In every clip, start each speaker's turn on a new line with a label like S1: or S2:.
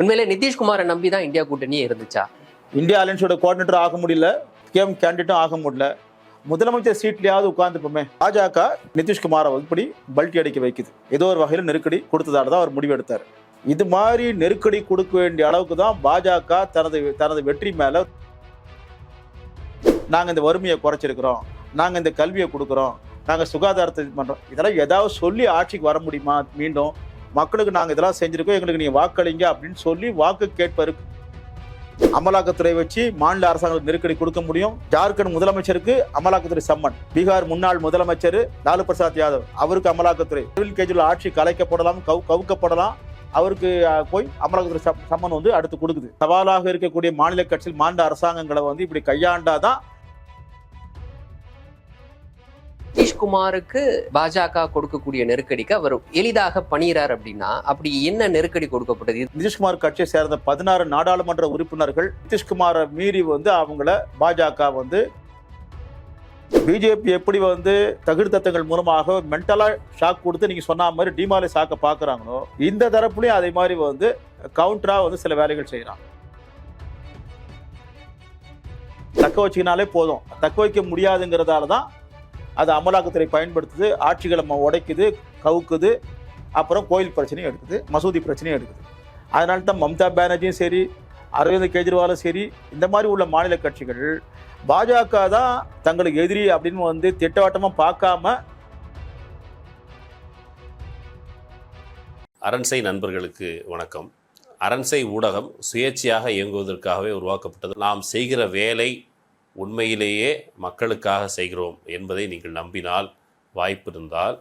S1: உண்மையிலே நிதிஷ்குமாரை நம்பி தான் இந்தியா கூட்டணியே இருந்துச்சா?
S2: இந்தியா அலையன்ஸோட கோஆர்டினேட்டர் ஆக முடியல. கேம் கேண்டிடேட்டும் ஆக முடியல. முதலமைச்சர் சீட்லயாவது உட்கார்ந்துப்போமே பாஜக நிதிஷ்குமாரை இப்படி பல்ட்டி அடிக்க வைக்குது. ஏதோ ஒரு வகையில் நெருக்கடி கொடுத்ததால தான் அவர் முடிவெடுத்தார் இது மாதிரி நெருக்கடி கொடுக்க வேண்டிய அளவுக்கு தான் பாஜக தனது தனது வெற்றி மேல நாங்கள் இந்த வறுமையை குறைச்சிருக்கிறோம். நாங்கள் இந்த கல்வியை கொடுக்குறோம். நாங்கள் சுகாதாரத்தை இது இதெல்லாம் ஏதாவது சொல்லி ஆட்சிக்கு வர முடியுமா? மீண்டும் மக்களுக்கு நாங்கள் இதெல்லாம் செஞ்சுருக்கோம் எங்களுக்கு நீங்கள் வாக்களிங்க அப்படின்னு சொல்லி வாக்கு கேட்பாரு. அமலாக்கத்துறை வச்சு மாநில அரசாங்கத்துக்கு நெருக்கடி கொடுக்க முடியும். ஜார்க்கண்ட் முதலமைச்சருக்கு அமலாக்கத்துறை சம்மன். பீகார் முன்னாள் முதலமைச்சர் லாலு பிரசாத் யாதவ். அவருக்கு அமலாக்கத்துறை. அரவிந்த் கெஜ்ரிவால் ஆட்சி கலைக்கப்படலாம் கவு கவுக்கப்படலாம். அவருக்கு போய் அமலாக்கத்துறை சம்மன் வந்து அடுத்து கொடுக்குது. சவாலாக இருக்கக்கூடிய மாநில கட்சியில் மாநில அரசாங்கங்களை வந்து இப்படி கையாண்டாதான்
S1: நிதிஷ்குமாருக்கு பாஜக கொடுக்கக்கூடிய நெருக்கடிக்கு அவர் எளிதாக பணியிறார் அப்படின்னா அப்படி என்ன நெருக்கடி கொடுக்கப்பட்டது?
S2: நிதிஷ்குமார் கட்சியை சேர்ந்த பதினாறு நாடாளுமன்ற உறுப்பினர்கள் நிதிஷ்குமாரை மீறி வந்து அவங்கள பாஜக வந்து பிஜேபி எப்படி வந்து தகுதித்தங்கள் மூலமாக மென்டலா ஷாக் கொடுத்து நீங்க சொன்ன மாதிரி டிமாலே ஷாக்கை பாக்குறாங்களோ இந்த தரப்புலயும் அதே மாதிரி வந்து கவுண்டரா வந்து சில வேலைகள் செய்யறாங்க. தக்க வச்சுக்கினாலே போதும். தக்க வைக்க முடியாதுங்கிறதால தான் அது அமலாக்கத்துறை பயன்படுத்துது ஆட்சிகளை உடைக்குது கவுக்குது அப்புறம் கோயில் பிரச்சனையும் எடுக்குது மசூதி பிரச்சனையும் எடுக்குது. அதனால தான் மம்தா பானர்ஜியும் சரி அரவிந்த் கெஜ்ரிவாலும் சரி இந்த மாதிரி உள்ள மாநில கட்சிகள் பாஜக தான் தங்களுக்கு எதிரி அப்படின்னு வந்து திட்டவட்டமாக பார்க்காம
S3: அரண்சை நண்பர்களுக்கு வணக்கம். அரண்சை ஊடகம் சுயேட்சையாக இயங்குவதற்காகவே உருவாக்கப்பட்டது. நாம் செய்கிற வேலை உண்மையிலேயே மக்களுக்காக செய்கிறோம் என்பதை நீங்கள் நம்பினால் வாய்ப்பு இருந்தால்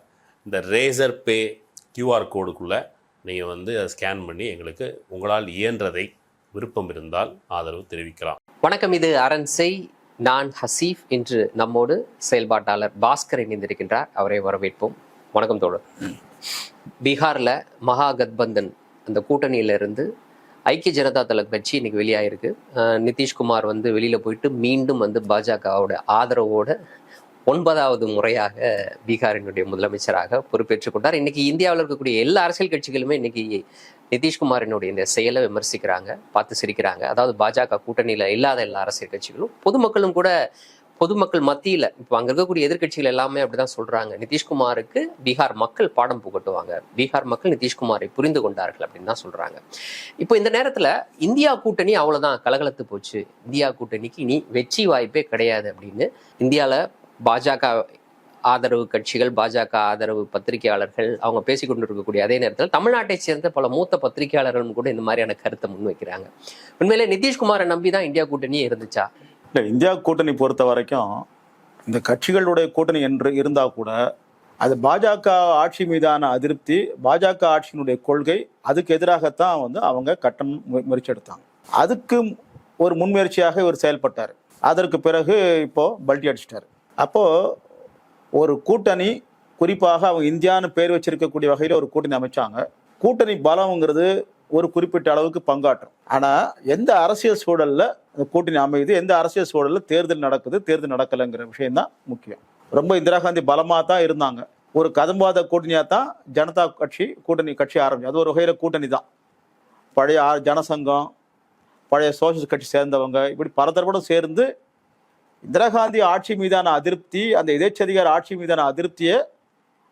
S3: இந்த ரேசர் பே கியூஆர் கோடுக்குள்ளே நீங்கள் வந்து அதை ஸ்கேன் பண்ணி எங்களுக்கு உங்களால் இயன்றதை விருப்பம் இருந்தால் ஆதரவு தெரிவிக்கலாம்.
S1: வணக்கம் இது அரண்சை நான் ஹசீஃப். இன்று நம்மோடு செயல்பாட்டாளர் பாஸ்கர் இணைந்திருக்கின்றார். அவரை வரவேற்போம். வணக்கம் தோழர். பீகாரில் மகா கத்பந்தன் அந்த கூட்டணியிலிருந்து ஐக்கிய ஜனதா தள கட்சி இன்னைக்கு வெளியாயிருக்கு. நிதிஷ்குமார் வந்து வெளியில போயிட்டு மீண்டும் வந்து பாஜகவோட ஆதரவோட ஒன்பதாவது முறையாக பீகாரினுடைய முதலமைச்சராக பொறுப்பேற்றுக் கொண்டார். இன்னைக்கு இந்தியாவில் இருக்கக்கூடிய எல்லா அரசியல் கட்சிகளுமே இன்னைக்கு நிதிஷ்குமாரினுடைய இந்த செயலை விமர்சிக்கிறாங்க பார்த்து சிரிக்கிறாங்க. அதாவது பாஜக கூட்டணியில இல்லாத எல்லா அரசியல் கட்சிகளும் பொதுமக்களும் கூட பொதுமக்கள் மத்தியில இப்போ அங்க இருக்கக்கூடிய எதிர்க்கட்சிகள் எல்லாமே அப்படிதான் சொல்றாங்க. நிதிஷ்குமாருக்கு பீகார் மக்கள் பாடம் புகட்டுவாங்க. பீகார் மக்கள் நிதிஷ்குமாரை புரிந்து கொண்டார்கள் அப்படின்னு தான் சொல்றாங்க. இப்போ இந்த நேரத்துல இந்தியா கூட்டணி அவ்வளவுதான் கலகலத்து போச்சு. இந்தியா கூட்டணிக்கு இனி வெற்றி வாய்ப்பே கிடையாது அப்படின்னு இந்தியால பாஜக ஆதரவு கட்சிகள் பாஜக ஆதரவு பத்திரிகையாளர்கள் அவங்க பேசிக்கொண்டு இருக்கக்கூடிய அதே நேரத்தில் தமிழ்நாட்டை சேர்ந்த பல மூத்த பத்திரிகையாளர்களும் கூட இந்த மாதிரியான கருத்தை முன்வைக்கிறாங்க. உண்மையிலே நிதிஷ்குமாரை நம்பி தான் இந்தியா கூட்டணியே இருந்துச்சா?
S2: இல்லை இந்தியா கூட்டணி பொறுத்த வரைக்கும் இந்த கட்சிகளுடைய கூட்டணி என்று இருந்தால் கூட அது பாஜக ஆட்சி மீதான அதிருப்தி பாஜக ஆட்சியினுடைய கொள்கை அதுக்கு எதிராகத்தான் வந்து அவங்க கட்டம் மு- முயற்சி எடுத்தாங்க அதுக்கு ஒரு முன்முயற்சியாக இவர் செயல்பட்டார். அதற்கு பிறகு இப்போது பல்டி அடிச்சிட்டார். அப்போது ஒரு கூட்டணி குறிப்பாக அவங்க இந்தியான்னு பேர் வச்சிருக்கக்கூடிய வகையில் ஒரு கூட்டணி அமைச்சாங்க. கூட்டணி பலம்ங்கிறது ஒரு குறிப்பிட்ட அளவுக்கு பங்காற்றும். ஆனா எந்த அரசியல் சூழல்ல கூட்டணி அமையுது எந்த அரசியல் சூழல்ல தேர்தல் நடக்குது தேர்தல் நடக்கலைங்கிற விஷயம் தான் முக்கியம். ரொம்ப இந்திரா காந்தி பலமா தான் இருந்தாங்க. ஒரு கதம்பாத கூட்டணியா தான் ஜனதா கட்சி கூட்டணி கட்சி ஆரம்பிச்சு. அது ஒரு வகையில கூட்டணி தான். பழைய ஜனசங்கம் பழைய சோசியலிஸ்ட் கட்சி சேர்ந்தவங்க இப்படி பலதரப்படும் சேர்ந்து இந்திரா காந்தி ஆட்சி மீதான அதிருப்தி அந்த எதேச்சதிகார ஆட்சி மீதான அதிருப்தியை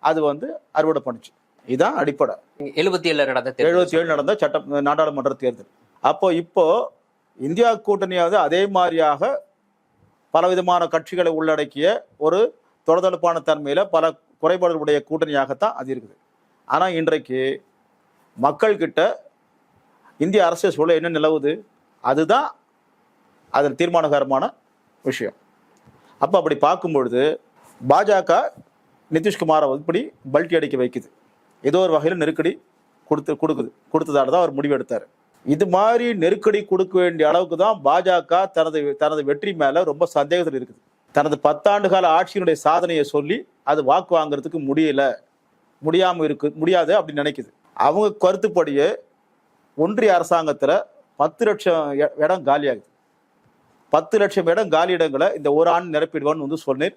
S2: அது வந்து அறுவடை பண்ணுச்சு. இதுதான் அடிப்படை.
S1: எழுபத்தி ஏழுல நடந்த
S2: எழுபத்தி ஏழு நடந்த சட்ட நாடாளுமன்ற தேர்தல். அப்போ இப்போ இந்தியா கூட்டணியாவது அதே மாதிரியாக பலவிதமான கட்சிகளை உள்ளடக்கிய ஒரு தொடர்தொடர்பான தன்மையில பல குறைபாடுகளுடைய கூட்டணியாகத்தான் அது இருக்குது. ஆனா இன்றைக்கு மக்கள்கிட்ட இந்திய அரசியல் சூழல் என்ன நிலவுது? அதுதான் அதில் தீர்மானகரமான விஷயம். அப்போ அப்படி பார்க்கும் பொழுது பாஜக நிதிஷ்குமாரை இப்படி பல்ட்டி அடிக்க வைக்குது. ஏதோ ஒரு வகையில் நெருக்கடி கொடுத்து கொடுக்குது. கொடுத்ததால தான் அவர் முடிவெடுத்தார். இது மாதிரி நெருக்கடி கொடுக்க வேண்டிய அளவுக்கு தான் பாஜக தனது தனது வெற்றி மேலே ரொம்ப சந்தேகத்தில் இருக்குது. தனது பத்தாண்டு கால ஆட்சியினுடைய சாதனையை சொல்லி அது வாக்கு வாங்குறதுக்கு முடியல. முடியாமல் இருக்கு முடியாது அப்படின்னு நினைக்குது. அவங்க கருத்துப்படியே ஒன்றிய அரசாங்கத்தில் பத்து லட்சம் இடம் காலியாகுது. பத்து லட்சம் இடம் காலி இடங்களை இந்த ஒரு ஆண்டு நிரப்பிடுவான்னு வந்து சொன்னேன்.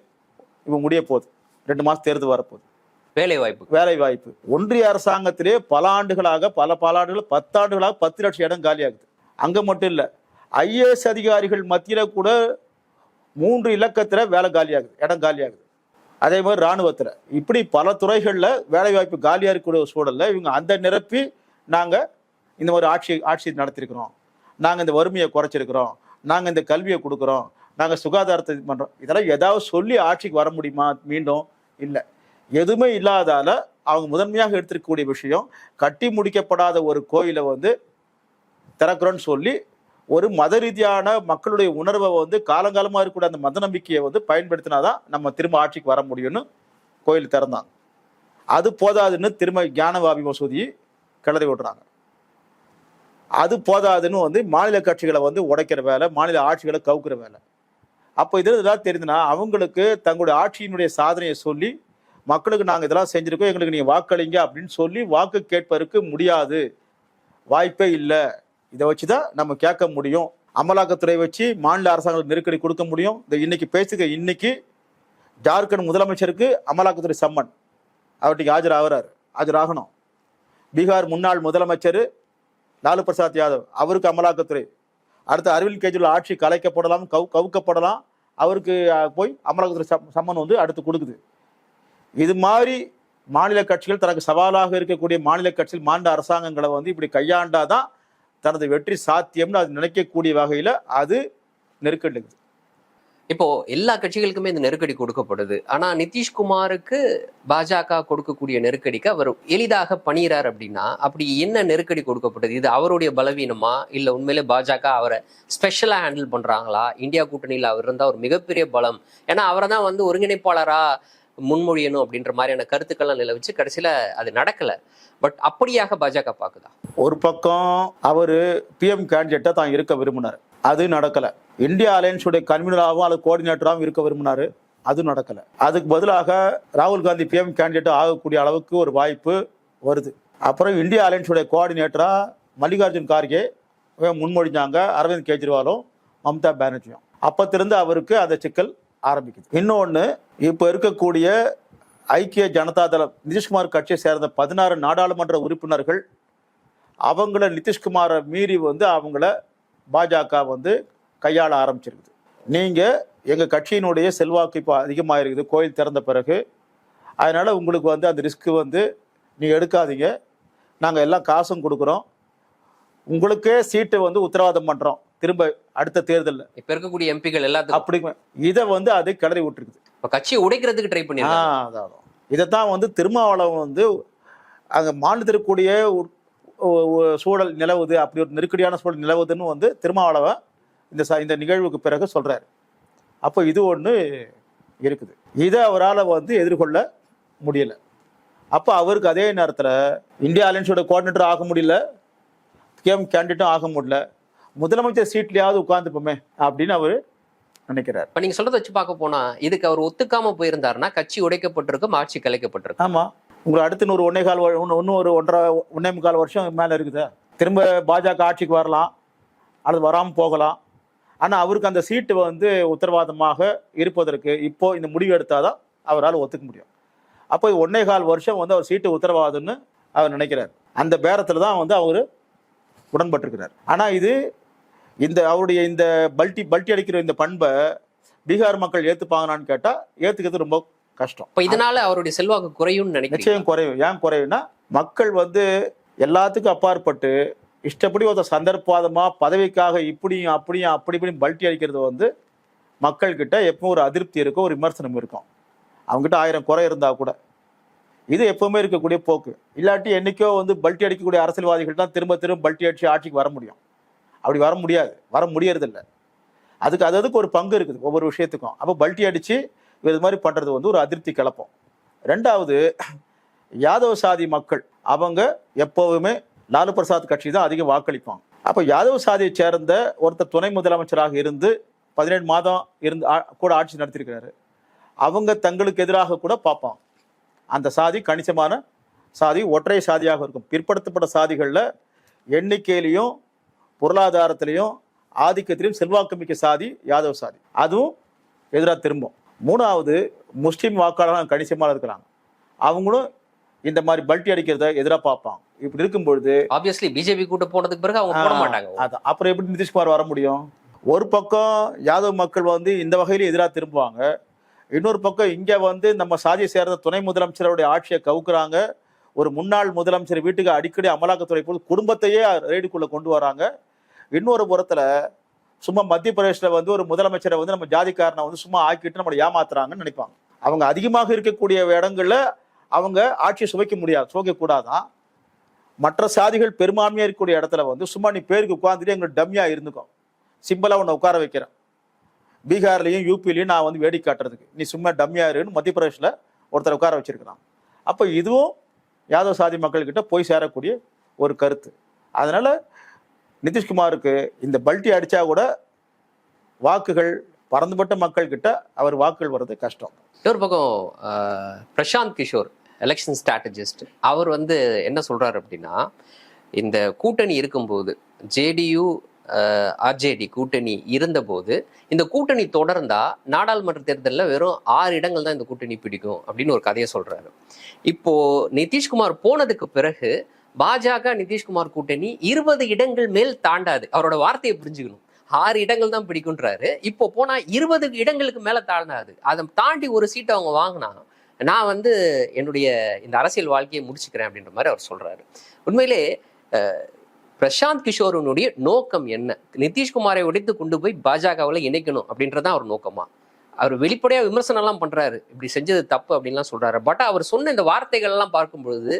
S2: இவன் முடிய போகுது. ரெண்டு மாதம் தேர்தல் வரப்போகுது.
S1: வேலை வாய்ப்பு
S2: வேலை வாய்ப்பு ஒன்றிய அரசாங்கத்திலே பல ஆண்டுகளாக பல பல ஆண்டுகள் பத்தாண்டுகளாக பத்து லட்சம் இடம் காலியாகுது. அங்க மட்டும் இல்ல ஐஏஎஸ் அதிகாரிகள் மத்தியில கூட மூன்று இலக்கத்துல வேலை காலியாகுது இடம் காலியாகுது. அதே மாதிரி ராணுவத்துல இப்படி பல துறைகள்ல வேலை வாய்ப்பு காலியா இருக்கக்கூடிய சூழல்ல இவங்க அந்த நிரப்பி நாங்க இந்த மாதிரி ஆட்சி ஆட்சி நடத்திருக்கிறோம். நாங்க இந்த வறுமையை குறைச்சிருக்கிறோம். நாங்க இந்த கல்வியை கொடுக்குறோம். நாங்க சுகாதாரத்தை இது பண்றோம். இதெல்லாம் ஏதாவது சொல்லி ஆட்சிக்கு வர முடியுமா? மீண்டும் இல்லை. எதுவுமே இல்லாதால அவங்க முதன்மையாக எடுத்திருக்கக்கூடிய விஷயம் கட்டி முடிக்கப்படாத ஒரு கோயிலை வந்து திறக்கிறோன்னு சொல்லி ஒரு மத ரீதியான மக்களுடைய உணர்வை வந்து காலங்காலமாக இருக்கக்கூடிய அந்த மத நம்பிக்கையை வந்து பயன்படுத்தினாதான் நம்ம திரும்ப ஆட்சிக்கு வர முடியும்னு கோயில் திறந்தாங்க. அது போதாதுன்னு திரும்ப ஞானவாபி மசூதி கிளறி விடுறாங்க. அது போதாதுன்னு வந்து மாநில கட்சிகளை வந்து உடைக்கிற வேலை மாநில ஆட்சிகளை கவுக்கிற வேலை. அப்போ இது ஏதாவது தெரியுதுன்னா அவங்களுக்கு தங்களுடைய ஆட்சியினுடைய சாதனையை சொல்லி மக்களுக்கு நாங்கள் இதெல்லாம் செஞ்சுருக்கோம் எங்களுக்கு நீங்கள் வாக்களிங்க அப்படின்னு சொல்லி வாக்கு கேட்பதற்கு முடியாது. வாய்ப்பே இல்லை. இதை வச்சு தான் நம்ம கேட்க முடியும். அமலாக்கத்துறை வச்சு மாநில அரசாங்கங்களுக்கு நெருக்கடி கொடுக்க முடியும். இந்த இன்னைக்கு பேசுக இன்னைக்கு ஜார்க்கண்ட் முதலமைச்சருக்கு அமலாக்கத்துறை சம்மன். அவர்கிட்ட ஆஜர் ஆகிறார் ஆஜராகணும். பீகார் முன்னாள் முதலமைச்சர் லாலு பிரசாத் யாதவ் அவருக்கு அமலாக்கத்துறை. அடுத்து அரவிந்த் கெஜ்ரிவால் ஆட்சி கலைக்கப்படலாம் கவு கவுக்கப்படலாம். அவருக்கு போய் அமலாக்கத்துறை சம்மன் வந்து அடுத்து கொடுக்குது. இது மாதிரி மாநில கட்சிகள் தனக்கு சவாலாக இருக்கக்கூடிய மாநில கட்சியில் மாநில அரசாங்கங்களை வந்து இப்படி கையாண்டாதான் தனது வெற்றி சாத்தியம்னு அது நினைக்கக்கூடிய வகையில அது நெருக்கடிக்குது.
S1: இப்போ எல்லா கட்சிகளுக்குமே இந்த நெருக்கடி கொடுக்கப்படுது. ஆனா நிதிஷ்குமாருக்கு பாஜக கொடுக்கக்கூடிய நெருக்கடிக்கு அவர் எளிதாக பணியிறார் அப்படின்னா அப்படி என்ன நெருக்கடி கொடுக்கப்படுது இது அவருடைய பலவீனமா? இல்ல உண்மையிலே பாஜக அவரை ஸ்பெஷலா ஹேண்டில் பண்றாங்களா? இந்தியா கூட்டணியில் அவர் இருந்தால் ஒரு மிகப்பெரிய பலம். ஏன்னா அவரை தான் வந்து ஒருங்கிணைப்பாளரா முன்மொழியணும் அப்படின்ற மாதிரியான கருத்துக்கள்லாம் நிலவிச்சு கடைசியில் அது நடக்கலை. பட் அப்படியாக பாஜக பார்க்குதா?
S2: ஒரு பக்கம் அவர் பிஎம் கேண்டிடேட்டா தான் இருக்க விரும்பினார். அது நடக்கலை. இந்தியா அலையன்ஸுடைய கன்வீனராகவும் அல்லது கோஆர்டினேட்டராகவும் இருக்க விரும்பினாரு. அது நடக்கலை. அதுக்கு பதிலாக ராகுல் காந்தி பிஎம் கேண்டிடேட் ஆகக்கூடிய அளவுக்கு ஒரு வாய்ப்பு வருது. அப்புறம் இந்தியா அலையன்ஸுடைய கோஆர்டினேட்டராக மல்லிகார்ஜுன் கார்கே முன்மொழிஞ்சாங்க. அரவிந்த் கெஜ்ரிவாலும் மம்தா பானர்ஜியும். அப்பத்திலிருந்து அவருக்கு அந்த சிக்கல் ஆரம்பிக்குது. இன்னொன்று இப்போ இருக்கக்கூடிய ஐக்கிய ஜனதா தளம் நிதிஷ்குமார் கட்சியை சேர்ந்த பதினாறு நாடாளுமன்ற உறுப்பினர்கள் அவங்கள நிதிஷ்குமாரை மீறி வந்து அவங்கள பாஜக வந்து கையாள ஆரம்பிச்சிருக்குது. நீங்கள் எங்கள் கட்சியினுடைய செல்வாக்கு இப்போ அதிகமாக இருக்குது கோயில் திறந்த பிறகு. அதனால் உங்களுக்கு வந்து அந்த ரிஸ்க்கு வந்து நீங்கள் எடுக்காதீங்க. நாங்கள் எல்லாம் காசும் கொடுக்குறோம். உங்களுக்கே சீட்டு வந்து உத்தரவாதம் பண்ணுறோம் திரும்ப அடுத்த தேர்தலில்.
S1: இப்ப இருக்கக்கூடிய எம்பிகள் எல்லாத்துக்கும்.
S2: அப்படி இதை வந்து அது கிளறி விட்டுருக்குது.
S1: இப்போ கட்சியை உடைக்கிறதுக்கு ட்ரை
S2: ஆ
S1: பண்ணிருக்காங்க
S2: அதான். இதைத்தான் வந்து திருமாவளவன் வந்து அங்கே மாநிலத்தில் இருக்கக்கூடிய சூழல் நிலவுது அப்படி ஒரு நெருக்கடியான சூழல் நிலவுதுன்னு வந்து திருமாவளவன் இந்த ச இந்த நிகழ்வுக்கு பிறகு சொல்கிறார் அப்போ இது ஒன்று இருக்குது. இதை அவரால் வந்து எதிர்கொள்ள முடியல. அப்போ அவருக்கு அதே நேரத்தில் இந்தியா அலையன்ஸோட கோஆர்டினேட்டர் ஆக முடியல. கேம் கேண்டிடேட்டும் ஆக முடியல. முதலமைச்சர் சீட்லேயாவது உட்காந்துப்போமே அப்படின்னு அவர் நினைக்கிறார்.
S1: இப்ப நீங்க சொல்றத வச்சு பார்க்க போனா இதுக்கு அவர் ஒத்துக்காம போயிருந்தாருன்னா கட்சி உடைக்கப்பட்டிருக்கும் ஆட்சி கலைக்கப்பட்டிருக்கும்.
S2: ஆமா. உங்களுக்கு அடுத்து இன்னொரு ஒன்னே கால் இன்னும் ஒரு ஒன்றரை ஒன்னே முக்கால் வருஷம் மேல இருக்குது. திரும்ப பாஜக ஆட்சிக்கு வரலாம் அல்லது வராமல் போகலாம். ஆனா அவருக்கு அந்த சீட்டு வந்து உத்தரவாதமாக இருப்பதற்கு இப்போ இந்த முடிவு எடுத்தாதான் அவரால் ஒத்துக்க முடியும். அப்போ ஒன்னே கால் வருஷம் வந்து அவர் சீட்டு உத்தரவாதம்னு அவர் நினைக்கிறார். அந்த பேரத்தில் தான் வந்து அவர் உடன்பட்டிருக்கிறார். ஆனா இது இந்த அவருடைய இந்த பல்ட்டி பல்ட்டி அடிக்கிற இந்த பண்பை பீகார் மக்கள் ஏத்துப்பாங்களான்னு கேட்டா ஏத்துக்கிறது ரொம்ப கஷ்டம்.
S1: இப்ப இதனால அவருடைய செல்வாக்கு குறையும்னு நினைக்கிறேன்
S2: நிச்சயம் குறையும். ஏன் குறையும்னா மக்கள் வந்து எல்லாத்துக்கும் அப்பாற்பட்டு இஷ்டப்படி ஒரு சந்தர்ப்பாதமா பதவிக்காக இப்படியும் அப்படியும் அப்படி இப்படியும் பல்ட்டி அடிக்கிறது வந்து மக்கள்கிட்ட எப்பவும் ஒரு அதிருப்தி இருக்கும் ஒரு விமர்சனம் இருக்கும். அவங்ககிட்ட ஆயிரம் குறை இருந்தா கூட. இது எப்பவுமே இருக்கக்கூடிய போக்கு. இல்லாட்டி என்னைக்கோ வந்து பல்ட்டி அடிக்கக்கூடிய அரசியல்வாதிகள் தான் திரும்ப திரும்ப பல்ட்டி அடிச்சு ஆட்சிக்கு வர முடியும். அப்படி வர முடியாது. வர முடியறதில்ல. அதுக்கு அது அதுக்கு ஒரு பங்கு இருக்குது ஒவ்வொரு விஷயத்துக்கும். அப்போ பல்ட்டி அடித்து இது மாதிரி பண்ணுறது வந்து ஒரு அதிருப்தி கிளப்பும். ரெண்டாவது யாதவ சாதி மக்கள் அவங்க எப்போவுமே லாலு பிரசாத் கட்சி தான் அதிகம் வாக்களிப்பாங்க. அப்போ யாதவ சாதியை சேர்ந்த ஒருத்தர் துணை முதலமைச்சராக இருந்து பதினேழு மாதம் இருந்து ஆ- கூட ஆட்சி நடத்தியிருக்கிறாரு. அவங்க தங்களுக்கு எதிராக கூட பார்ப்பாங்க. அந்த சாதி கணிசமான சாதி ஒற்றை சாதியாக இருக்கும். பிற்படுத்தப்பட்ட சாதிகளில் எண்ணிக்கையிலையும் பொருளாதாரத்திலையும் ஆதிக்கத்திலையும் செல்வாக்குமிக்க சாதி யாதவ சாதி. அதுவும் எதிராக திரும்பும். மூணாவது முஸ்லீம் வாக்காளர்கள் கணிசமாக இருக்கிறாங்க அவங்களும் இந்த மாதிரி பல்ட்டி அடிக்கிறத எதிராக பார்ப்பாங்க. இப்படி இருக்கும் பொழுது
S1: ஆப்வியஸ்லி பிஜேபி கூட்ட போனதுக்கு பிறகு அவங்க போட மாட்டாங்க.
S2: அதான். அப்புறம் எப்படி நிதிஷ்குமார் வர முடியும்? ஒரு பக்கம் யாதவ் மக்கள் வந்து இந்த வகையில எதிராக திரும்புவாங்க. இன்னொரு பக்கம் இங்க வந்து நம்ம சாதியை சேர்ந்த துணை முதலமைச்சருடைய ஆட்சியை கவுக்குறாங்க. ஒரு முன்னாள் முதலமைச்சர் வீட்டுக்கு அடிக்கடி அமலாக்கத்துறை போது குடும்பத்தையே ரெய்டுக்குள்ள கொண்டு வராங்க. இன்னொரு புறத்துல சும்மா மத்திய பிரதேசத்துல வந்து ஒரு முதலமைச்சரை வந்து நம்ம ஜாதிக்காரனை வந்து சும்மா ஆக்கிட்டு நம்மளை ஏமாத்துறாங்கன்னு நினைப்பாங்க. அவங்க அதிகமாக இருக்கக்கூடிய இடங்கள்ல அவங்க ஆட்சியை சுவைக்க முடியாது சுவைக்க கூடாதான் மற்ற சாதிகள் பெரும்பான்மையா இருக்கக்கூடிய இடத்துல வந்து சும்மா நீ பேருக்கு உட்காந்துட்டு எங்களுக்கு டம்மியா இருந்துக்கோ. சிம்பிளா உன்னை உட்கார வைக்கிறேன். பீகார்லயும் யூபிலையும் நான் வந்து வேடிக்கை காட்டுறதுக்கு. நீ சும்மா டம்மியா இருன்னு மத்திய பிரதேஷ்ல ஒருத்தர் உட்கார வச்சிருக்கிறான். அப்போ இதுவும் யாதவ சாதி மக்கள்கிட்ட போய் சேரக்கூடிய ஒரு கருத்து. அதனால நிதிஷ்குமாருக்கு இந்த பல்ட்டி அடிச்சா கூட வாக்குகள் பறந்துபட்ட மக்கள் கிட்ட அவர் வாக்குகள் வர்றது கஷ்டம்.
S1: இன்னொரு பக்கம் பிரசாந்த் கிஷோர் எலெக்ஷன் ஸ்ட்ராட்டஜிஸ்ட் அவர் வந்து என்ன சொல்றாரு அப்படின்னா இந்த கூட்டணி இருக்கும்போது ஜேடியு ஆர்ஜேடி கூட்டணி இருந்தபோது இந்த கூட்டணி தொடர்ந்தா நாடாளுமன்ற தேர்தலில் வெறும் ஆறு இடங்கள் தான் இந்த கூட்டணி பிடிக்கும் அப்படின்னு ஒரு கதையை சொல்றாரு. இப்போ நிதிஷ்குமார் போனதுக்கு பிறகு பாஜக நிதிஷ்குமார் கூட்டணி இருபது இடங்கள் மேல் தாண்டாது. அவரோட வார்த்தையை புரிஞ்சுக்கணும். ஆறு இடங்கள் தான் பிடிக்குன்றாரு இப்போ போனா இருபது இடங்களுக்கு மேல தாண்டாது. அதை தாண்டி ஒரு சீட்டை அவங்க வாங்கினா நான் வந்து என்னுடைய இந்த அரசியல் வாழ்க்கையை முடிச்சுக்கிறேன் அப்படின்ற மாதிரி அவர் சொல்றாரு. உண்மையிலே பிரசாந்த் கிஷோரனுடைய நோக்கம் என்ன? நிதிஷ்குமாரை உடைத்து கொண்டு போய் பாஜகவில் இணைக்கணும் அப்படின்றதான் அவர் நோக்கமா? அவர் வெளிப்படையாக விமர்சனம்லாம் பண்ணுறாரு இப்படி செஞ்சது தப்பு அப்படின்லாம் சொல்கிறாரு பட் அவர் சொன்ன இந்த வார்த்தைகள்லாம் பார்க்கும்பொழுது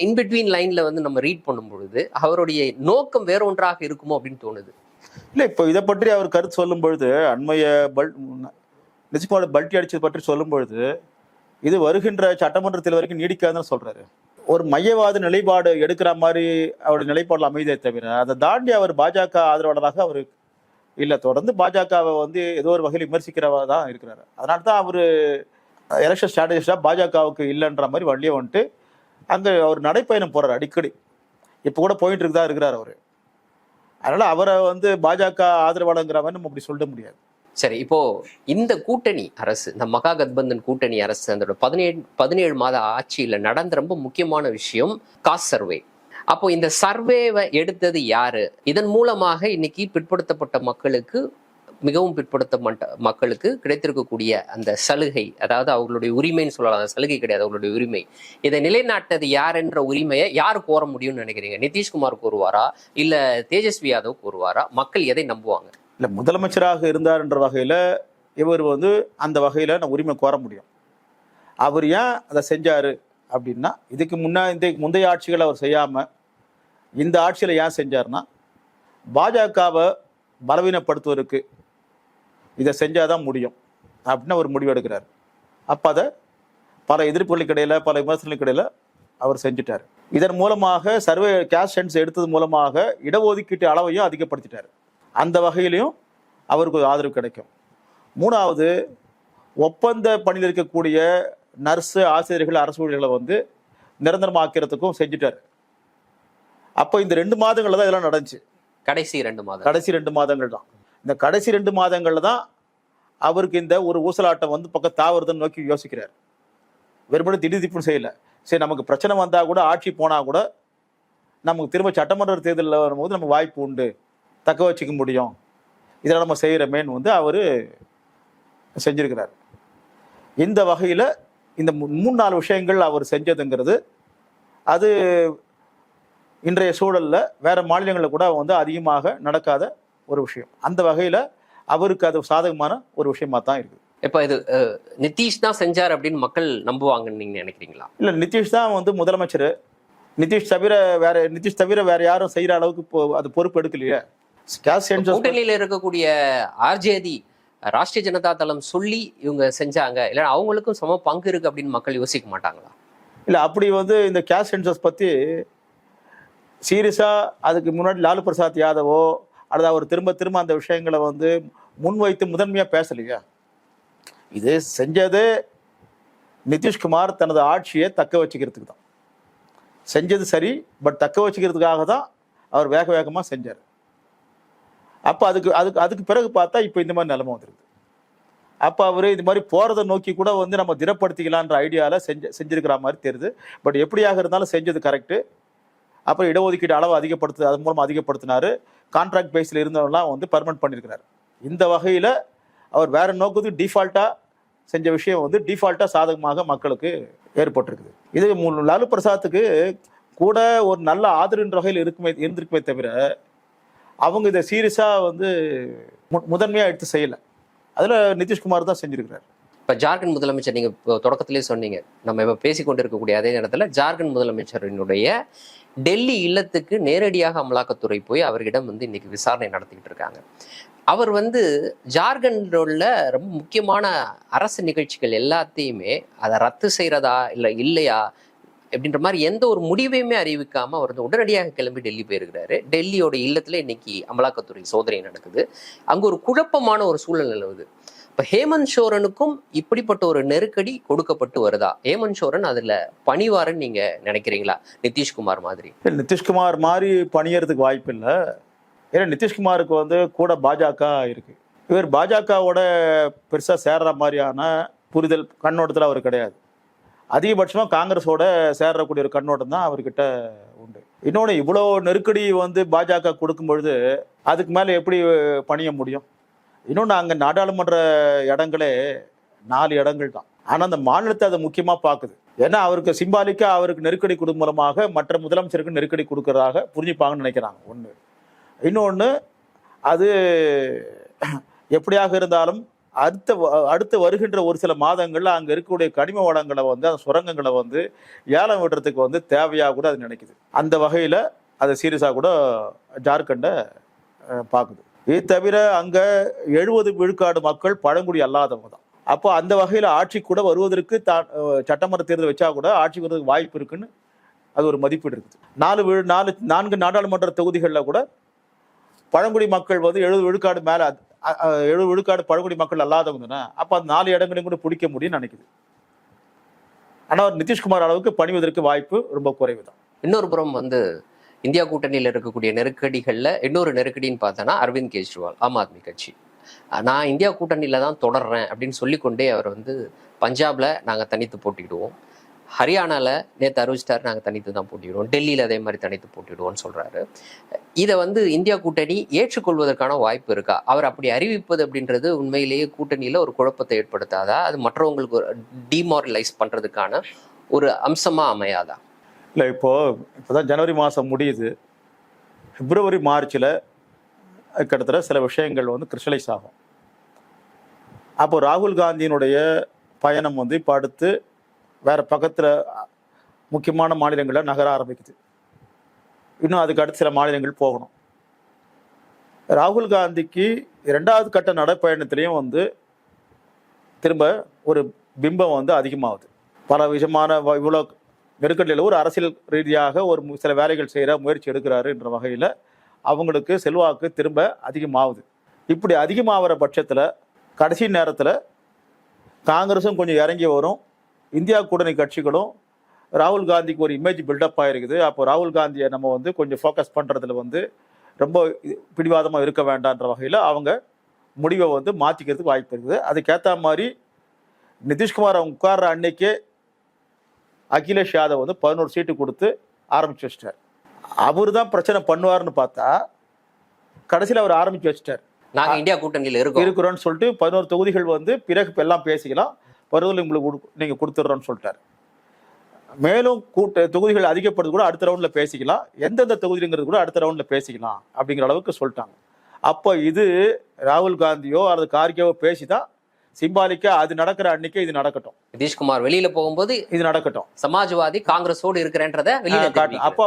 S1: இன்பிட்வீன் லைனில் வந்து நம்ம ரீட் பண்ணும் பொழுது அவருடைய நோக்கம் வேற ஒன்றாக இருக்குமோ அப்படின்னு தோணுது.
S2: இல்லை இப்போ இதை பற்றி அவர் கருத்து சொல்லும் பொழுது அண்மைய பல் நிஜமாவோட பல்ட்டி அடிச்சது பற்றி சொல்லும் பொழுது இது வருகின்ற சட்டமன்றத்தில் வரைக்கும் நீடிக்காதுன்னு சொல்கிறாரு ஒரு மையவாத நிலைப்பாடு எடுக்கிற மாதிரி அவருடைய நிலைப்பாடில் அமைதியை தவிர அதை தாண்டி அவர் பாஜக ஆதரவாளராக அவர் இல்ல தொடர்ந்து பாஜகவை வந்து ஏதோ ஒரு வகையில் விமர்சிக்கிறவா தான் இருக்கிறாரு. அதனால தான் அவர் எலெக்ஷன் ஸ்ட்ராட்டஜிஸ்டா பாஜகவுக்கு இல்லைன்ற மாதிரி வழியே வந்துட்டு அங்கே அவர் நடைப்பயணம் போறாரு அடிக்கடி. இப்போ கூட போயிட்டு இருக்குதா இருக்கிறார் அவரு. அதனால அவரை வந்து பாஜக ஆதரவாளங்கிற மாதிரி நம்ம அப்படி சொல்ல முடியாது.
S1: சரி இப்போ இந்த கூட்டணி அரசு இந்த மகா கத்பந்தன் கூட்டணி அரசு அதோட பதினேழு பதினேழு மாத ஆட்சியில் நடந்த ரொம்ப முக்கியமான விஷயம் காஸ்ட் சர்வே. அப்போ இந்த சர்வேவை எடுத்தது யாரு? இதன் மூலமாக இன்னைக்கு பிற்படுத்தப்பட்ட மக்களுக்கு மிகவும் பிற்படுத்தப்பட்ட மக்களுக்கு கிடைத்திருக்கக்கூடிய அந்த சலுகை அதாவது அவங்களுடைய உரிமைன்னு சொல்லலாம். அந்த சலுகை கிடையாது அவங்களுடைய உரிமை. இதை நிலைநாட்டது யார் என்ற உரிமையை யார் கோர முடியும்னு நினைக்கிறீங்க? நிதிஷ்குமார் கூறுவாரா இல்ல தேஜஸ்வி யாதவ் கூறுவாரா மக்கள் எதை நம்புவாங்க?
S2: இல்ல முதலமைச்சராக இருந்தார்ன்ற வகையில இவர் வந்து அந்த வகையில நான் உரிமை கோர முடியும். அவர் ஏன் அதை செஞ்சாரு அப்படின்னா இதுக்கு முன்னா இந்த முந்தைய ஆட்சிகளை அவர் செய்யாமல் இந்த ஆட்சியில் ஏன் செஞ்சாருன்னா பாஜகவை பலவீனப்படுத்துவதற்கு இதை செஞ்சால் தான் முடியும் அப்படின்னு அவர் முடிவு எடுக்கிறார். அப்போ அதை பல எதிர்ப்புகளுக்கு இடையில் பல விமர்சனங்களுக்கு இடையில் அவர் செஞ்சுட்டார். இதன் மூலமாக சர்வே கேஷ் சென்ஸ் எடுத்தது மூலமாக இடஒதுக்கீட்டு அளவையும் அதிகப்படுத்திட்டார். அந்த வகையிலையும் அவருக்கு ஒரு ஆதரவு கிடைக்கும். மூணாவது ஒப்பந்த பணியில் இருக்கக்கூடிய நர்ஸு ஆசிரியர்கள் அரசு ஊழியர்களை வந்து நிரந்தரமாக்கிறதுக்கும் செஞ்சுட்டார். அப்போ இந்த ரெண்டு மாதங்கள்ல தான் இதெல்லாம் நடந்துச்சு.
S1: கடைசி ரெண்டு மாதம்
S2: கடைசி ரெண்டு மாதங்கள் தான். இந்த கடைசி ரெண்டு மாதங்கள்ல தான் அவருக்கு இந்த ஒரு ஊசலாட்டம் வந்து பக்கம் தாவறதுன்னு நோக்கி யோசிக்கிறார். வெறுமனே திடீர் திப்புன்னு செய்யல. சரி நமக்கு பிரச்சனை வந்தா கூட ஆட்சி போனா கூட நமக்கு திரும்ப சட்டமன்ற தேர்தலில் வரும்போது நம்ம வாய்ப்பு உண்டு. தக்க வச்சுக்க முடியும். இதெல்லாம் நம்ம செய்கிறமேன்னு வந்து அவர் செஞ்சிருக்கிறார். இந்த வகையில் இந்த மூணு நாலு விஷயங்கள் அவர் செஞ்சதுங்கிறது அது இன்றைய சூழல்ல வேற மாநிலங்களில் கூட வந்து அதிகமாக நடக்காத ஒரு விஷயம். அந்த வகையில் அவருக்கு அது சாதகமான ஒரு விஷயமா தான் இருக்குது
S1: இப்ப இது நிதிஷ் தான் செஞ்சார் அப்படின்னு மக்கள் நம்புவாங்கன்னு நீங்க நினைக்கிறீங்களா?
S2: இல்லை நிதிஷ் தான் வந்து முதலமைச்சர். நிதிஷ் தவிர வேற நிதிஷ் தவிர வேற யாரும் செய்யற அளவுக்கு இப்போ அது பொறுப்பு எடுக்கலையே.
S1: கூட்டணியில இருக்கக்கூடிய ஆர்ஜேடி ராஷ்டிரிய ஜனதா தளம் சொல்லி இவங்க செஞ்சாங்க. இல்ல அவங்களுக்கும் சம பங்கு இருக்கு அப்படின்னு மக்கள் யோசிக்க மாட்டாங்களா?
S2: இல்ல அப்படி வந்து இந்த கேஸ் சென்சஸ் பத்தி சீரியஸாக அதுக்கு முன்னாடி லாலு பிரசாத் யாதவோ அல்லது அவர் திரும்ப திரும்ப அந்த விஷயங்களை வந்து முன்வைத்து முதன்மையாக பேசலையா? இது செஞ்சது நிதிஷ்குமார் தனது ஆட்சியை தக்க வச்சுக்கிறதுக்கு தான். செஞ்சது சரி பட் தக்க வச்சுக்கிறதுக்காக தான் அவர் வேக வேகமாக செஞ்சார். அப்போ அதுக்கு அதுக்கு அதுக்கு பிறகு பார்த்தா இப்போ இந்த மாதிரி நிலமை வந்துருது. அப்போ அவர் இது மாதிரி போகிறத நோக்கி கூட வந்து நம்ம திடப்படுத்திக்கலான்ற ஐடியாவில் செஞ்சு செஞ்சுருக்கிற மாதிரி தெரியுது. பட் எப்படியாக இருந்தாலும் செஞ்சது கரெக்டு அப்புறம் இடஒதுக்கீடு அளவு அதிகப்படுத்து அது மூலமாக அதிகப்படுத்தினாரு. கான்ட்ராக்ட் பேஸில் இருந்தவங்களாம் வந்து பர்மனெண்ட் பண்ணியிருக்கிறார் இந்த வகையில் அவர் வேற நோக்கத்துக்கு டிஃபால்ட்டாக செஞ்ச விஷயம் வந்து டிஃபால்ட்டாக சாதகமாக மக்களுக்கு ஏற்பட்டிருக்குது. இது லாலு பிரசாத்துக்கு கூட ஒரு நல்ல ஆதரவுன்ற வகையில் இருக்குமே இருந்திருக்குமே தவிர அவங்க இதை சீரியஸாக வந்து மு- எடுத்து செய்யலை. அதில் நிதிஷ்குமார் தான் செஞ்சிருக்கிறார்.
S1: இப்போ ஜார்க்கண்ட் முதலமைச்சர் நீங்கள் இப்போ தொடக்கத்திலே சொன்னீங்க. நம்ம இப்போ பேசிக்கொண்டு இருக்கக்கூடிய அதே நேரத்தில் ஜார்க்கண்ட் முதலமைச்சரினுடைய டெல்லி இல்லத்துக்கு நேரடியாக அமலாக்கத்துறை போய் அவரிடம் வந்து இன்னைக்கு விசாரணை நடத்திக்கிட்டு இருக்காங்க. அவர் வந்து ஜார்க்கண்ட் உள்ள ரொம்ப முக்கியமான அரசு நிகழ்ச்சிகள் எல்லாத்தையுமே அதை ரத்து செய்கிறதா இல்லை இல்லையா அப்படின்ற மாதிரி எந்த ஒரு முடிவையுமே அறிவிக்காமல் அவர் வந்து உடனடியாக கிளம்பி டெல்லி போயிருக்கிறாரு. டெல்லியோட இல்லத்தில் இன்னைக்கு அமலாக்கத்துறை சோதனை நடக்குது. அங்கே ஒரு குழப்பமான ஒரு சூழல் நிலவுது இப்போ ஹேமந்த் சோரனுக்கும் இப்படிப்பட்ட ஒரு நெருக்கடி கொடுக்கப்பட்டு வருதா? ஹேமந்த் சோரன் அதில் பணிவாருன்னு நீங்கள் நினைக்கிறீங்களா? நிதிஷ்குமார் மாதிரி.
S2: நிதிஷ்குமார் மாதிரி பணியறதுக்கு வாய்ப்பு இல்லை. ஏன்னா நிதிஷ்குமாருக்கு வந்து கூட பாஜக இருக்கு. இவர் பாஜகவோட பெருசாக சேர்ற மாதிரியான புரிதல் கண்ணோட்டத்தில் அவர் கிடையாது. அதிகபட்சமாக காங்கிரஸோட சேர்றக்கூடிய ஒரு கண்ணோட்டம் தான் அவர்கிட்ட உண்டு. இன்னொன்று இவ்வளோ நெருக்கடி வந்து பாஜக கொடுக்கும் பொழுது அதுக்கு மேலே எப்படி பணிய முடியும்? இன்னொன்று அங்கே நாடாளுமன்ற இடங்களே நாலு இடங்கள் தான். ஆனால் அந்த மாநிலத்தை அதை முக்கியமாக பார்க்குது ஏன்னா அவருக்கு சிம்பாலிக்காக அவருக்கு நெருக்கடி கொடுக்கும் மூலமாக மற்ற முதலமைச்சருக்கு நெருக்கடி கொடுக்கறதாக புரிஞ்சுப்பாங்கன்னு நினைக்கிறாங்க. ஒன்று இன்னொன்று அது எப்படியாக இருந்தாலும் அடுத்த வ- அடுத்து வருகின்ற ஒரு சில மாதங்களில் அங்கே இருக்கக்கூடிய கனிம வளங்களை வந்து அந்த சுரங்கங்களை வந்து ஏலம் விடுறதுக்கு வந்து தேவையாக கூட அது நினைக்குது. அந்த வகையில் அதை சீரியஸாக கூட ஜார்க்கண்டை பார்க்குது இது தவிர அங்கே எழுபது விழுக்காடு மக்கள் பழங்குடி அல்லாதவங்க தான். அப்போ அந்த வகையில் ஆட்சி கூட வருவதற்கு தா சட்டமன்ற தேர்தல் வச்சா கூட ஆட்சி வருவதற்கு வாய்ப்பு இருக்குன்னு அது ஒரு மதிப்பீடு இருக்குது. நாலு விழு நாலு நான்கு நாடாளுமன்ற தொகுதிகளில் கூட பழங்குடி மக்கள் வந்து எழுபது விழுக்காடு மேலே எழுபது விழுக்காடு பழங்குடி மக்கள் அல்லாதவங்க தானே அப்போ அந்த நாலு இடங்களையும் கூட பிடிக்க முடியும்னு நினைக்குது. ஆனால் நிதிஷ்குமார் அளவுக்கு பணிவதற்கு வாய்ப்பு ரொம்ப குறைவு தான்.
S1: இன்னொரு புறம் வந்து இந்தியா கூட்டணியில் இருக்கக்கூடிய நெருக்கடிகளில் இன்னொரு நெருக்கடின்னு பார்த்தோன்னா அரவிந்த் கெஜ்ரிவால் ஆம் ஆத்மி கட்சி. நான் இந்தியா கூட்டணியில் தான் தொடர்றேன் அப்படின்னு சொல்லிக்கொண்டே அவர் வந்து பஞ்சாபில் நாங்கள் தனித்து போட்டிடுவோம் ஹரியானால நேற்று அறிவிச்சிட்டார் நாங்கள் தனித்து தான் போட்டிடுவோம் டெல்லியில் அதே மாதிரி தனித்து போட்டிடுவோம்னு சொல்கிறாரு இதை வந்து இந்தியா கூட்டணி ஏற்றுக்கொள்வதற்கான வாய்ப்பு இருக்கா? அவர் அப்படி அறிவிப்பது அப்படின்றது உண்மையிலேயே கூட்டணியில் ஒரு குழப்பத்தை ஏற்படுத்தாதா? அது மற்றவங்களுக்கு ஒரு டிமாரலைஸ் பண்ணுறதுக்கான ஒரு அம்சமாக அமையாதா?
S2: இல்லை இப்போது இப்போ தான் ஜனவரி மாதம் முடியுது. பிப்ரவரி மார்ச்சில் கிட்டத்தட்ட சில விஷயங்கள் வந்து கிறிஸ்டலைஸ் ஆகும். அப்போ ராகுல் காந்தியினுடைய பயணம் வந்து இப்போ அடுத்து வேறு பக்கத்தில் முக்கியமான மாநிலங்களில் நகர ஆரம்பிக்குது. இன்னும் அதுக்கு அடுத்து சில மாநிலங்கள் போகணும். ராகுல் காந்திக்கு இரண்டாவது கட்ட நடைப்பயணத்திலையும் வந்து திரும்ப ஒரு பிம்பம் வந்து அதிகமாகுது. பல விதமான இவ்வளோ நெருக்கடியில் ஒரு அரசியல் ரீதியாக ஒரு சில வேலைகள் செய்கிற முயற்சி எடுக்கிறாரு என்ற வகையில் அவங்களுக்கு செல்வாக்கு திரும்ப அதிகமாகுது. இப்படி அதிகமாகிற பட்சத்தில் கடைசி நேரத்தில் காங்கிரஸும் கொஞ்சம் இறங்கி வரும். இந்தியா கூட்டணி கட்சிகளும் ராகுல் காந்திக்கு ஒரு இமேஜ் பில்டப் ஆகிருக்குது அப்போ ராகுல் காந்தியை நம்ம வந்து கொஞ்சம் ஃபோக்கஸ் பண்ணுறதுல வந்து ரொம்ப பிடிவாதமாக இருக்க வேண்டான்ற வகையில் அவங்க முடிவை வந்து மாற்றிக்கிறதுக்கு வாய்ப்பு இருக்குது. அதுக்கேற்ற மாதிரி நிதிஷ்குமார் அவங்க உட்கார்ற அன்னைக்கே அகிலேஷ் யாதவ் வந்து பதினோரு சீட்டு கொடுத்து ஆரம்பிச்சு வச்சிட்டார். அவர் தான் பிரச்சனை பண்ணுவார்னு பார்த்தா கடைசியில் அவர் ஆரம்பிச்சு வச்சிட்டார்.
S1: நாங்க இந்தியா கூட்டணியில் இருக்கோம்.
S2: இருக்கிறோன்னு சொல்லிட்டு பதினோரு தொகுதிகள் வந்து பிறகு எல்லாம் பேசிக்கலாம். வருவதில் உங்களுக்கு கொடு- நீங்க கொடுத்துட்றோன்னு சொல்லிட்டாரு. மேலும் கூட்ட தொகுதிகள் அதிகப்படுறது கூட அடுத்த ரவுண்ட்ல பேசிக்கலாம். எந்தெந்த தொகுதிங்கிறது கூட அடுத்த ரவுண்ட்ல பேசிக்கலாம் அப்படிங்கிற அளவுக்கு சொல்லிட்டாங்க. அப்போ இது ராகுல் காந்தியோ அல்லது கார்கேவோ பேசிதான் சிம்பாலிக்கா அது நடக்கிற அன்னைக்கே இது நடக்கட்டும்.
S1: நிதிஷ்குமார் வெளியில போகும்போது
S2: இது நடக்கட்டும்.
S1: சமாஜ்வாதி காங்கிரஸோடு இருக்கிறன்றத வெளியில.
S2: அப்போ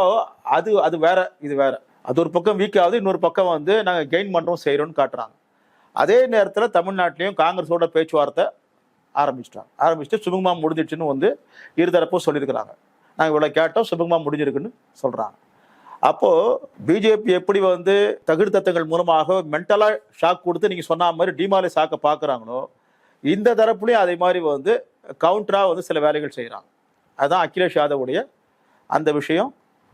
S2: அது அது வேற இது வேற. அது ஒரு பக்கம் வீக் ஆகுது இன்னொரு பக்கம் வந்து நாங்க கெயின் பண்றோம் செய்யறோம்னு காட்டுறாங்க. அதே நேரத்துல தமிழ்நாட்டிலையும் காங்கிரஸோட பேச்சுவார்த்தை ஆரம்பிச்சிட்டாங்க. ஆரம்பிச்சுட்டு சுமூகமா முடிஞ்சிடுச்சுன்னு வந்து இருதரப்பும் சொல்லியிருக்கிறாங்க. நாங்க இவ்வளவு கேட்டோம் சுமூகமா முடிஞ்சிருக்குன்னு சொல்றாங்க. அப்போ பிஜேபி எப்படி வந்து தகுடுத்தத்தங்கள் மூலமாக மென்டலா ஷாக் கொடுத்து நீங்க சொன்ன மாதிரி டிமாலை சாக்க பாக்குறாங்களோ இந்த தரப்புலயும் அதே மாதிரி வந்து கவுண்டரா வந்து சில வேலைகள் செய்றாங்க. அதுதான் அகிலேஷ் யாதவுடைய அந்த விஷயம்.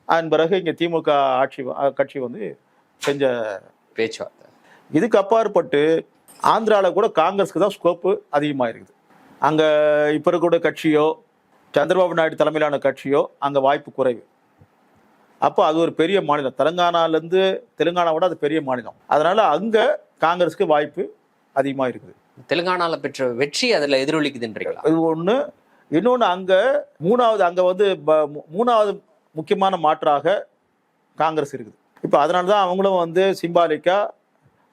S2: அதன் பிறகு இங்கே திமுக ஆட்சி கட்சி வந்து செஞ்ச
S1: பேச்சுவார்த்தை.
S2: இதுக்கு அப்பாற்பட்டு ஆந்திராவில் கூட காங்கிரஸுக்கு தான் ஸ்கோப்பு அதிகமாக இருக்குது அங்கே இப்போ இருக்கக்கூடிய கட்சியோ சந்திரபாபு நாயுடு தலைமையிலான கட்சியோ அங்கே வாய்ப்பு குறைவு. அப்போ அது ஒரு பெரிய மாநிலம். தெலுங்கானாலேருந்து தெலுங்கானாவோட அது பெரிய மாநிலம். அதனால அங்கே காங்கிரஸுக்கு வாய்ப்பு அதிகமாக இருக்குது
S1: தெலுங்கானாவில் பெற்ற வெற்றி அதில் எதிரொலிக்குதுன்றீங்களா?
S2: இது ஒன்று இன்னொன்று அங்கே மூணாவது அங்கே வந்து ப- மூ- மூணாவது முக்கியமான மாற்றாக காங்கிரஸ் இருக்குது. இப்போ அதனால தான் அவங்களும் வந்து சிம்பாலிக்காக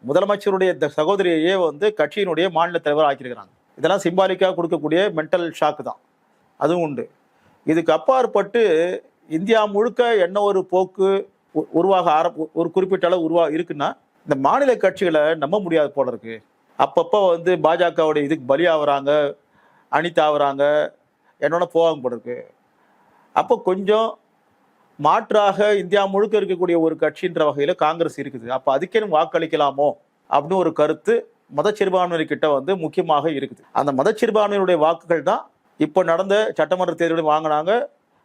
S2: முதலமைச்சருடைய சகோதரியையே வந்து கட்சியினுடைய மாநில தலைவர் ஆக்கியிருக்கிறாங்க. இதெல்லாம் சிம்பாலிக்கா கொடுக்கக்கூடிய மென்டல் ஷாக்கு தான். அதுவும் உண்டு. இதுக்கு அப்பாற்பட்டு இந்தியா முழுக்க என்ன ஒரு போக்கு உருவாக ஆர ஒரு குறிப்பிட்ட அளவு உருவாக இருக்குன்னா இந்த மாநில கட்சிகளை நம்ப முடியாது போல இருக்குது அப்பப்போ வந்து பாஜகவுடைய இதுக்கு பலியாகிறாங்க ஆகுறாங்க என்னோட போவாங்க போல இருக்கு. அப்போ கொஞ்சம் மாற்றாக இந்தியா முழுக்க இருக்கக்கூடிய ஒரு கட்சின்ற வகையில் காங்கிரஸ் இருக்குது. அப்போ அதுக்கேனும் வாக்களிக்கலாமோ அப்படின்னு ஒரு கருத்து மதச்சிறுபான்மையினர்கிட்ட வந்து முக்கியமாக இருக்குது. அந்த மதச்சிறுபான்மையினுடைய வாக்குகள் தான் இப்போ நடந்த சட்டமன்ற தேர்தலில் வாங்கினாங்க.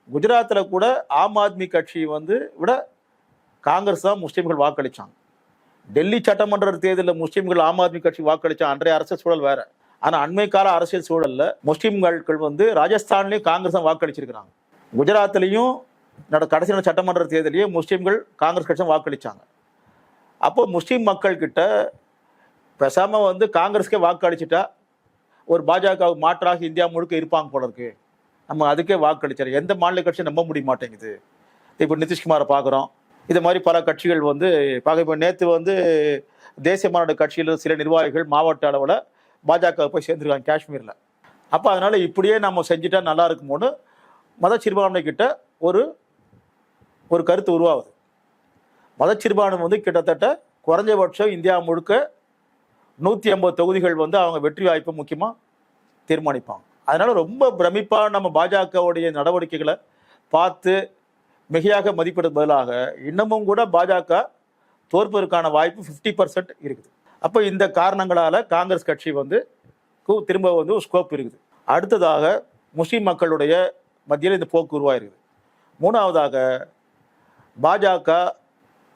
S2: குஜராத்தில் கூட ஆம் ஆத்மி கட்சி வந்து விட காங்கிரஸ் தான் முஸ்லீம்கள் வாக்களிச்சாங்க. டெல்லி சட்டமன்ற தேர்தலில் முஸ்லீம்கள் ஆம் ஆத்மி கட்சி வாக்களிச்சா அன்றைய அரசியல் சூழல் வேற. ஆனால் அண்மை கால அரசியல் சூழலில் முஸ்லீம்கள் வந்து ராஜஸ்தான்லேயும் காங்கிரஸ் வாக்களிச்சிருக்கிறாங்க. குஜராத்லயும் நட கடைசி சட்டமன்ற தேர்தலையும் முஸ்லீம்கள் காங்கிரஸ் கட்சி வாக்களித்தாங்க வாக்களிச்சாங்க. அப்போ முஸ்லீம் மக்கள் கிட்ட பேசாம வந்து காங்கிரஸ்க்கே வாக்களிச்சிட்டா ஒரு பாஜக மாற்றாக இந்தியா முழுக்க இருப்பாங்க போல இருக்கு. நம்ம அதுக்கே வாக்களிச்சார். எந்த மாநில கட்சியும் நம்ப முடிய மாட்டேங்குது. இப்போ நிதிஷ்குமாரை பார்க்குறோம் இது மாதிரி பல கட்சிகள் வந்து பார்க்க நேற்று வந்து தேசிய மாநாடு கட்சியில் சில நிர்வாகிகள் மாவட்ட அளவில் பாஜக போய் சேர்ந்துருக்காங்க காஷ்மீரில். அப்போ அதனால் இப்படியே நம்ம செஞ்சுட்டா நல்லா இருக்குமோன்னு மத சிறுபான்மை கிட்ட ஒரு ஒரு கருத்து உருவாகுது. மத சிறுபான்மை வந்து கிட்டத்தட்ட குறைஞ்சபட்சம் இந்தியா முழுக்க நூற்றி ஐம்பது தொகுதிகள் வந்து அவங்க வெற்றி வாய்ப்பை முக்கியமாக தீர்மானிப்பாங்க. அதனால் ரொம்ப பிரமிப்பாக நம்ம பாஜகவுடைய நடவடிக்கைகளை பார்த்து மிகையாக மதிப்பிடுறது பதிலாக இன்னமும் கூட பாஜக தோற்பதற்கான வாய்ப்பு ஃபிஃப்டி பர்சன்ட் இருக்குது. அப்போ இந்த காரணங்களால் காங்கிரஸ் கட்சி வந்து கு- திரும்ப வந்து ஒரு ஸ்கோப் இருக்குது. அடுத்ததாக முஸ்லீம் மக்களுடைய மத்தியில் இந்த போக்கு உருவாயிருக்குது. மூணாவதாக பாஜக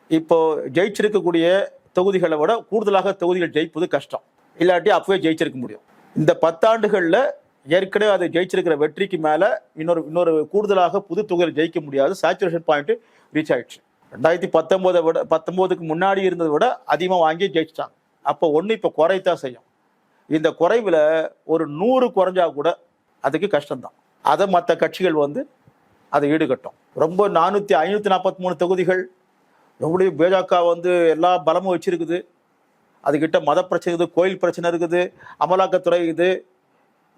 S2: இப்போ ஜெயிச்சிருக்கக்கூடிய தொகுதிகளை விட கூடுதலாக தொகுதிகள் ஜெயிப்பது கஷ்டம். இல்லாட்டி அப்பவே ஜெயிச்சிருக்க முடியும். இந்த பத்தாண்டுகளில் ஏற்கனவே அதை ஜெயிச்சிருக்கிற வெற்றிக்கு மேலே இன்னொரு இன்னொரு கூடுதலாக புது தொகுதியில் ஜெயிக்க முடியாது. சேச்சுரேஷன் பாயிண்ட் ரீச் ஆயிடுச்சு. ரெண்டாயிரத்தி பத்தொம்போதை விட பத்தொம்போதுக்கு முன்னாடி இருந்ததை விட அதிகமாக வாங்கி ஜெயிச்சிட்டாங்க. அப்போ ஒன்று இப்போ குறைத்தான் செய்யும். இந்த குறைவில் ஒரு நூறு குறைஞ்சா கூட அதுக்கு கஷ்டம்தான். அதை மற்ற கட்சிகள் வந்து அதை ஈடுகட்டும். ரொம்ப நானூற்றி ஐநூற்றி நாற்பத்தி மூணு தொகுதிகள் எப்படி பாஜக வந்து எல்லா பலமும் வச்சிருக்குது. அதுக்கிட்ட மத பிரச்சனை இருக்குது கோயில் பிரச்சனை இருக்குது அமலாக்கத்துறை இருக்குது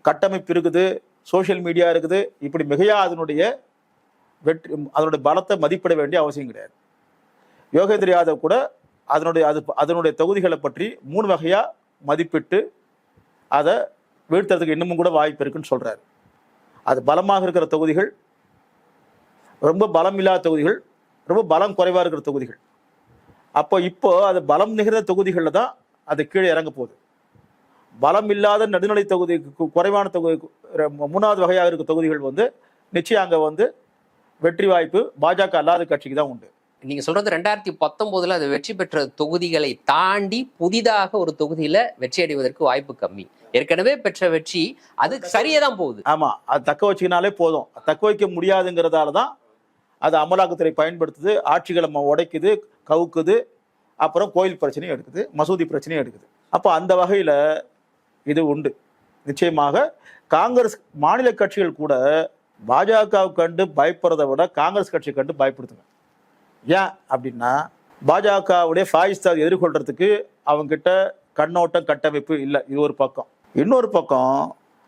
S2: கட்டமைப்பு இருக்குது சோஷியல் மீடியா இருக்குது. இப்படி மிகையா அதனுடைய வெற்றி அதனுடைய பலத்தை மதிப்பிட வேண்டிய அவசியம் கிடையாது. யோகேந்திர யாதவ் கூட அதனுடைய அது அதனுடைய தொகுதிகளை பற்றி மூணு வகையாக மதிப்பிட்டு அதை வீழ்த்துறதுக்கு இன்னமும் கூட வாய்ப்பு இருக்குன்னு சொல்கிறார் அது பலமாக இருக்கிற தொகுதிகள் ரொம்ப பலம் இல்லாத தொகுதிகள் ரொம்ப பலம் குறைவாக இருக்கிற தொகுதிகள். அப்போ இப்போ அது பலம் நிகழ்ந்த தொகுதிகளில் தான் அது கீழே இறங்க போகுது. பலம் இல்லாத நடுநிலை தொகுதி கு- குறைவான தொகுதி மூணாவது வகையாக இருக்க தொகுதிகள் வந்து நிச்சயம் அங்கே வந்து வெற்றி வாய்ப்பு பாஜக அல்லாத கட்சிக்கு தான் உண்டு.
S1: நீங்க சொல்றது ரெண்டாயிரத்தி பத்தொன்பதுல அது வெற்றி பெற்ற தொகுதிகளை தாண்டி புதிதாக ஒரு தொகுதியில வெற்றி அடைவதற்கு வாய்ப்பு கம்மி. ஏற்கனவே பெற்ற வெற்றி அது சரியே தான் போகுது.
S2: ஆமா அது தக்க வச்சுக்கினாலே போதும். தக்க வைக்க முடியாதுங்கிறதால தான் அது அமலாக்கத்துறை பயன்படுத்துது ஆட்சிகளை உடைக்குது கவுக்குது அப்புறம் கோயில் பிரச்சனையும் எடுக்குது மசூதி பிரச்சனையும் எடுக்குது. அப்போ அந்த வகையில் இது உண்டு. நிச்சயமாக காங்கிரஸ் மாநில கட்சிகள் கூட பாஜகவை கண்டு பயப்படுறதை விட காங்கிரஸ் கட்சியை கண்டு பயப்படுத்துங்க. ஏன் அப்படின்னா பாஜகவுடைய ஃபாயிஸ்தார் எதிர்கொள்றதுக்கு அவங்ககிட்ட கண்ணோட்டம் கட்டமைப்பு இல்லை. இது ஒரு பக்கம். இன்னொரு பக்கம்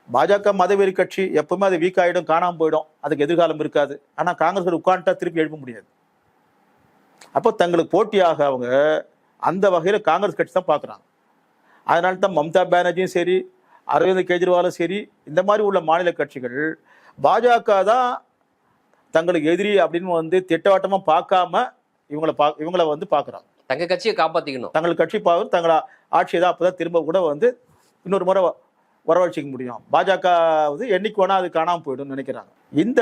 S2: பாஜக மதவெறி கட்சி எப்பவுமே அது வீக் ஆகிடும் காணாமல் போயிடும். அதுக்கு எதிர்காலம் இருக்காது. ஆனால் காங்கிரஸ் உட்காந்துட்டா திருப்பி எழுப்ப முடியாது. அப்போ தங்களுக்கு போட்டியாக அவங்க அந்த வகையில் காங்கிரஸ் கட்சி தான் பார்க்குறாங்க அதனால தான் மம்தா பானர்ஜியும் சரி அரவிந்த் கெஜ்ரிவாலும் சரி இந்த மாதிரி உள்ள மாநில கட்சிகள் பாஜக தான் தங்களுக்கு எதிரி அப்படின்னு வந்து திட்டவட்டமாக பார்க்காம இவங்கள பா இவங்கள வந்து பார்க்குறாங்க.
S1: தங்க கட்சியை காப்பாத்திக்கணும்.
S2: தங்கள் கட்சி பார்த்து தங்களை ஆட்சியை தான் அப்போ திரும்ப கூட வந்து இன்னொரு முறை வரவழைச்சிக்க முடியும். பாஜக வந்து என்னைக்கு வேணா அது காணாமல் போயிடும்னு நினைக்கிறாங்க. இந்த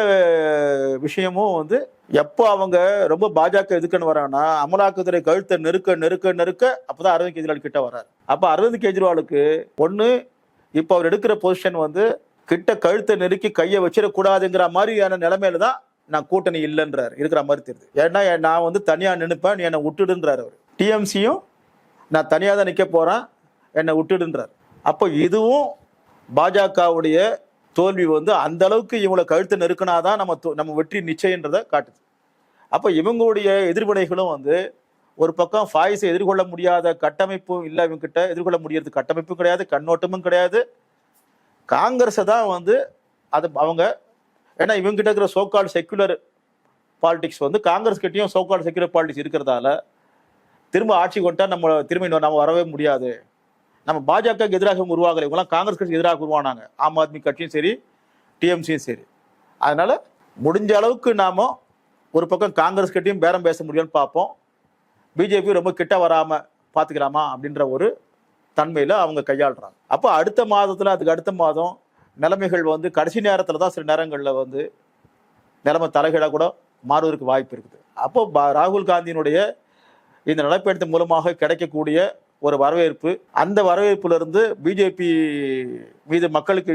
S2: விஷயமும் வந்து எப்போ அவங்க ரொம்ப பாஜக எதுக்குன்னு வரானா அமலாக்கத்துறை கழுத்தை நெருக்க நெருக்க நெருக்க அப்போதான் அரவிந்த் கெஜ்ரிவால் கிட்ட வர்றாரு அப்போ அரவிந்த் கெஜ்ரிவாலுக்கு ஒன்று இப்போ அவர் எடுக்கிற பொசிஷன் வந்து கிட்ட கழுத்தை நெருக்கி கையை வச்சிடக்கூடாதுங்கிற மாதிரியான நிலைமையில தான் நான் கூட்டணி இல்லைன்றாரு. இருக்கிற மாதிரி தெரியுது. ஏன்னா நான் வந்து தனியா நினைப்பேன் நீ என்னை விட்டுடுன்றாரு அவர். டிஎம்சியும் நான் தனியாக தான் நிற்க போறேன் என்னை விட்டுடுன்றார். அப்போ இதுவும் பாஜகவுடைய தோல்வி வந்து அந்த அளவுக்கு இவங்களை கழுத்து நெருக்கினாதான் நம்ம நம்ம வெற்றி நிச்சயன்றதை காட்டுது. அப்போ இவங்களுடைய எதிர்வினைகளும் வந்து ஒரு பக்கம் ஃபாய்ஸை எதிர்கொள்ள முடியாத கட்டமைப்பும் இல்லை இவங்க கிட்ட எதிர்கொள்ள முடியறது கட்டமைப்பும் கிடையாது கண்ணோட்டமும் கிடையாது. காங்கிரஸை தான் வந்து அது அவங்க ஏன்னா இவங்க கிட்ட இருக்கிற சோகால் செக்குலர் பாலிடிக்ஸ் வந்து காங்கிரஸ் கிட்டேயும் சோகால் செக்குலர் பாலிடிக்ஸ் இருக்கிறதால திரும்ப ஆட்சி கொண்டா நம்ம திரும்ப இன்னும் நம்ம வரவே முடியாது. நம்ம பாஜகவுக்கு எதிராக இவங்க உருவாகலை. இவங்களாம் காங்கிரஸ் கட்சிக்கு எதிராக உருவானாங்க. ஆம் ஆத்மி கட்சியும் சரி டிஎம்சியும் சரி. அதனால முடிஞ்ச அளவுக்கு நாம ஒரு பக்கம் காங்கிரஸ் கிட்டயும் பேரம் பேச முடியும்னு பார்ப்போம். பிஜேபி ரொம்ப கிட்ட வராம பாத்துக்கலாமா அப்படின்ற ஒரு தன்மையில அவங்க கையாளுறாங்க. அப்போ அடுத்த மாதத்துல அதுக்கு அடுத்த மாதம் நிலைமைகள் வந்து கடைசி நேரத்துல தான் சில நேரங்களில் வந்து நிலைமை தலைகீழாக கூட மாறுவதற்கு வாய்ப்பு இருக்குது. அப்போ ராகுல் காந்தியினுடைய இந்த நடைப்பயணத்தின் மூலமாக கிடைக்கக்கூடிய ஒரு வரவேற்பு. அந்த வரவேற்புல இருந்து பிஜேபி மீது மக்களுக்கு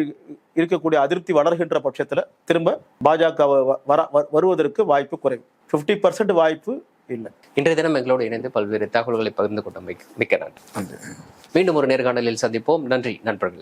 S2: இருக்கக்கூடிய அதிருப்தி வளர்கின்ற பட்சத்துல திரும்ப பாஜக வர வருவதற்கு வாய்ப்பு குறைவு. 50% வாய்ப்பு இல்லை.
S1: இன்றைய தினம் எங்களோடு இணைந்து பல்வேறு தகவல்களை பகிர்ந்து கொண்ட மிக்க நன்றி. மீண்டும் ஒரு நேர்காணலில் சந்திப்போம். நன்றி நண்பர்களே.